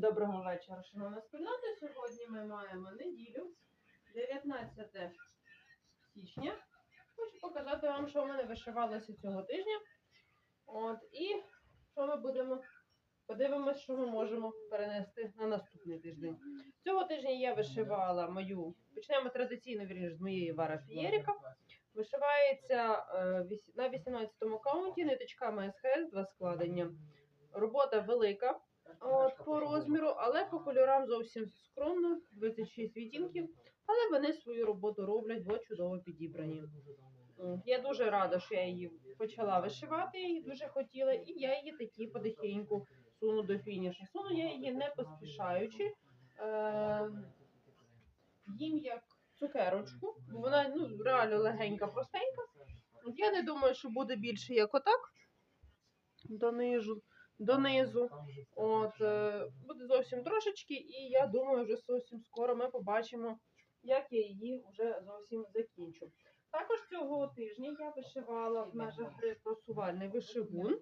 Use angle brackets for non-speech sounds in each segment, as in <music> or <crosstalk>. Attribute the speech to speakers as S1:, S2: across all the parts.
S1: Доброго вечора, шановна спільнота. Сьогодні ми маємо неділю, 19 січня. Хочу показати вам, що в мене вишивалося цього тижня. От, і що ми будемо подивимось, що ми можемо перенести на наступний тиждень. Цього тижня я вишивала мою, почнемо традиційно вірніше з моєї Вара Фієріка. Вишивається е, на 18-му каунті ниточками СХС, два складення. Робота велика от, по розміру, але по кольорам зовсім скромно, 26 відтінків. Але вони свою роботу роблять, бо чудово підібрані. Я дуже рада, що я її почала вишивати, її дуже хотіла, і я її такі потихеньку суну до фінішу. Суну я її не поспішаючи. Е, їм як цукерочку, бо вона ну, реально легенька, простенька. Я не думаю, що буде більше як отак. Донизу. Донизу. От, е, буде зовсім трошечки, і я думаю, вже зовсім скоро ми побачимо, як я її вже зовсім закінчу. Також цього тижня я вишивала в межах гри просувальний вишивун.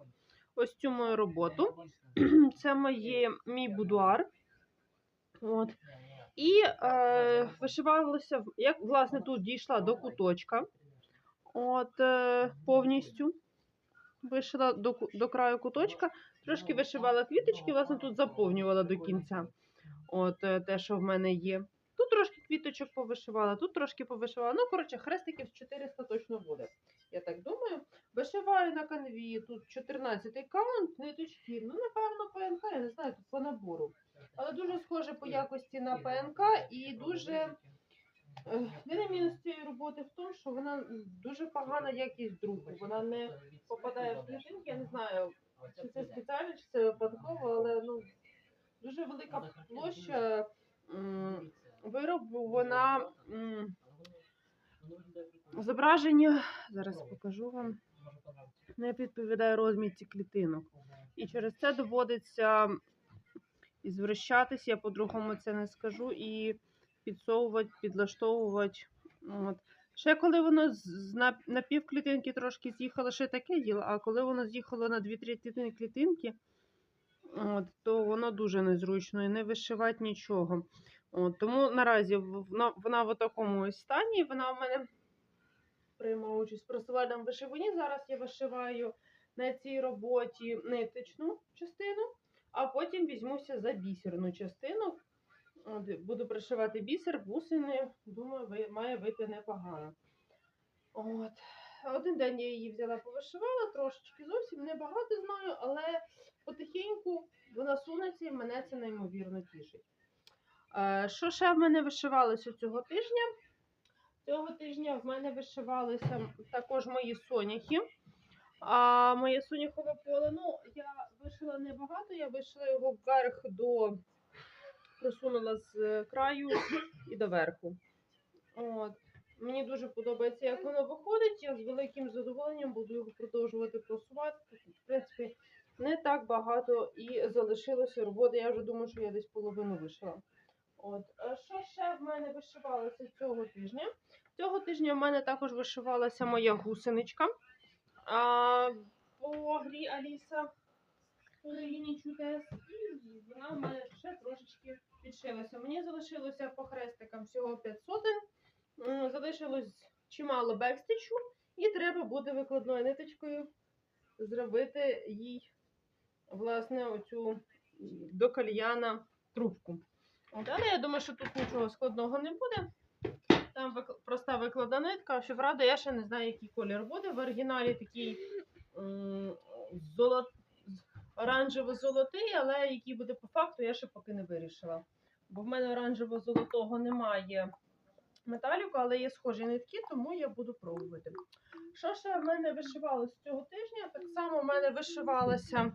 S1: Ось цю мою роботу. <clears throat> Це моє, мій будуар. От. І е, вишивалася, як власне тут дійшла до куточка. От, е, повністю вишила до, до краю куточка. Трошки вишивала квіточки, власне, тут заповнювала до кінця. От е, те, що в мене є. Тут трошки квіточок повишивала, тут трошки повишивала. Ну, коротше, хрестиків 400 точно буде. Я так думаю. Вишиваю на канві, тут 14 каунт, ниточки. Ну, напевно, ПНК, я не знаю, тут по набору. Але дуже схоже по якості на ПНК і дуже. е, Єдиний мінус цієї роботи в тому, що вона дуже погана якість друку. Вона не попадає в клітинки. Я не знаю, чи це спеціально, чи це випадково, але ну дуже велика площа м, виробу. Вона м, зображення. Зараз покажу вам. Не відповідає розмітці клітинок. І через це доводиться і звращатись, я по-другому це не скажу, і підсовувати, підлаштовувати. От. Ще коли воно з- на, на пів клітинки трошки з'їхало, ще таке діло, а коли воно з'їхало на дві третини клітинки, от, то воно дуже незручно і не вишивати нічого. От, тому наразі вона, вона в такому стані. Вона в мене приймає участь в просувальному вишиванні. Зараз я вишиваю на цій роботі ниточну частину, а потім візьмуся за бісерну частину. Буду пришивати бісер, бусини. Думаю, має вийти непогано. От. Один день я її взяла, повишивала, трошечки зовсім небагато знаю, але потихеньку вона сунеться і мене це неймовірно тішить. Е, Що ще в мене вишивалося цього тижня? Цього тижня в мене вишивалися також мої соняхи. А моє соняхове поле, ну, я вишила небагато, я вишила його вверх до просунула з е, краю і до верху. От. Мені дуже подобається, як воно виходить. Я з великим задоволенням буду його продовжувати просувати. В принципі, не так багато і залишилося роботи. Я вже думаю, що я десь половину вишила. От. Що ще в мене вишивалося цього тижня? Цього тижня в мене також вишивалася моя гусеничка. А, по грі Аліса в. І вона в мене ще трошечки підшилася. Мені залишилося по хрестикам всього 500. Залишилось чимало бекстичу, і треба буде викладною ниточкою зробити їй, власне, оцю до кальяна трубку. Але я думаю, що тут нічого складного не буде. Там проста викладена нитка, щоправда, я ще не знаю, який колір буде. В оригіналі такий м, золот... оранжево-золотий, але який буде по факту, я ще поки не вирішила. Бо в мене оранжево-золотого немає металіку, але є схожі нитки, тому я буду пробувати. Що ще в мене вишивалося цього тижня? Так само в мене вишивалася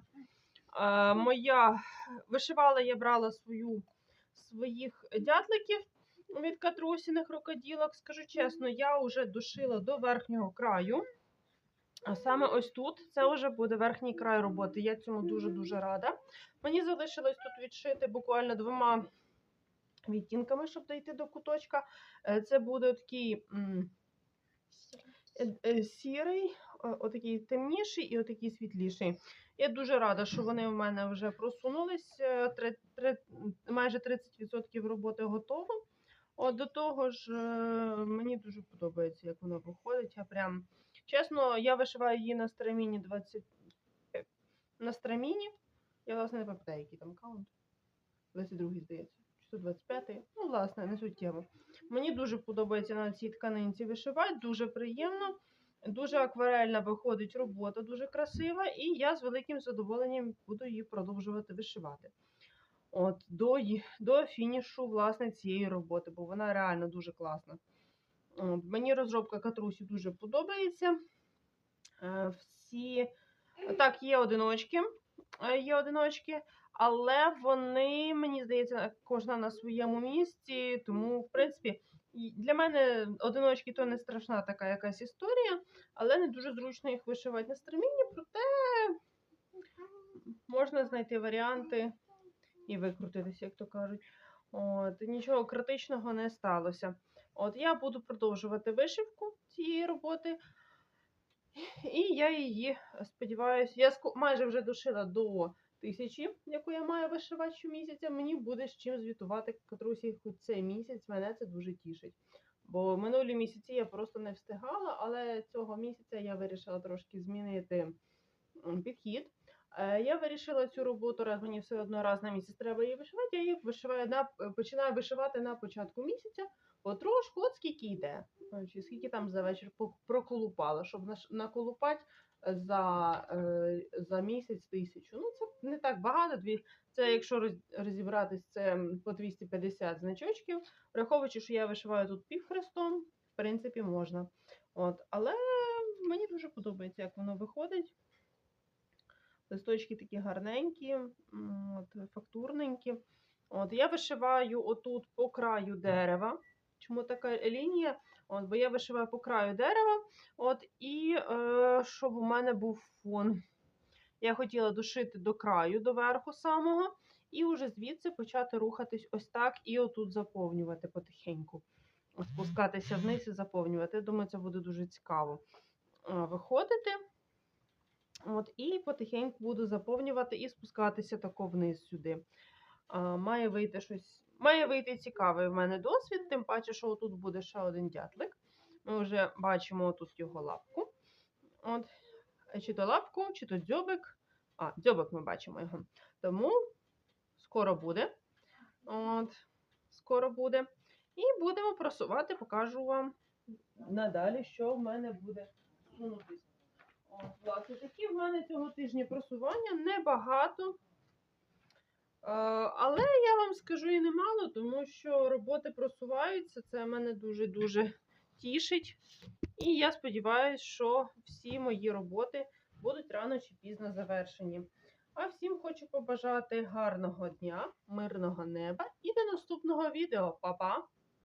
S1: е, моя. Вишивала я брала свою своїх дятликів від катрусіних рукоділок. Скажу чесно, я вже дошила до верхнього краю. А саме ось тут це вже буде верхній край роботи. Я цьому дуже-дуже рада. Мені залишилось тут відшити буквально двома відтінками, щоб дійти до куточка. Е, Це буде такий е, е, сірий, отакий темніший і отакий світліший. Я дуже рада, що вони в мене вже просунулись. Е, майже 30% роботи готово. От до того ж, е, мені дуже подобається, як воно виходить. Я прям чесно, я вишиваю її на страміні 20 е, на страміні. Я власне не пам'ятаю, який там каунт. 22 здається, чи то 25 Ну, власне, не суттєво. Мені дуже подобається на цій тканинці вишивати, дуже приємно, дуже акварельна виходить робота, дуже красива, і я з великим задоволенням буду її продовжувати вишивати. От, до, до фінішу власне цієї роботи, бо вона реально дуже класна. Мені розробка катрусі дуже подобається. Е, Всі так, є одиночки, е, є одиночки, але вони, мені здається, кожна на своєму місці. Тому, в принципі, для мене одиночки то не страшна така якась історія, але не дуже зручно їх вишивати на стремінні, проте можна знайти варіанти і викрутитися, як то кажуть. От, нічого критичного не сталося. От я буду продовжувати вишивку цієї роботи. І я її сподіваюся, я майже вже дошила до тисячі, яку я маю вишивати щомісяця. Мені буде з чим звітувати Катрусі хоч цей місяць. Мене це дуже тішить. Бо минулі місяці я просто не встигала, але цього місяця я вирішила трошки змінити підхід. Е, Я вирішила цю роботу, раз мені все одно раз на місяць треба її вишивати. Я її вишиваю на починаю вишивати на початку місяця, потрошку, от скільки йде. Чи скільки там за вечір проколупала, щоб наколупати за, е, за місяць тисячу. Ну, це не так багато. Це якщо розібратись, це по 250 значочків. Враховуючи, що я вишиваю тут півхрестом, в принципі, можна. От, але мені дуже подобається, як воно виходить. Листочки такі гарненькі, от, фактурненькі. От, я вишиваю отут по краю дерева. Чому така лінія? От, бо я вишиваю по краю дерева, от, і е, щоб у мене був фон. Я хотіла дошити до краю, до верху самого, і вже звідси почати рухатись ось так і отут заповнювати потихеньку. Спускатися вниз і заповнювати. Я думаю, це буде дуже цікаво е, виходити. От, і потихеньку буду заповнювати і спускатися тако вниз сюди. А, має вийти щось. Має вийти цікавий в мене досвід, тим паче, що тут буде ще один дятлик. Ми вже бачимо тут його лапку. От, чи то лапку, чи то дзьобик. А, дзьобик ми бачимо його. Тому скоро буде. От, скоро буде. І будемо просувати, покажу вам надалі, що в мене буде сунутись. От, власне, такі в мене цього тижня просування небагато. Е, Але я вам скажу і немало, тому що роботи просуваються. Це мене дуже-дуже тішить. І я сподіваюся, що всі мої роботи будуть рано чи пізно завершені. А всім хочу побажати гарного дня, мирного неба і до наступного відео. Па-па!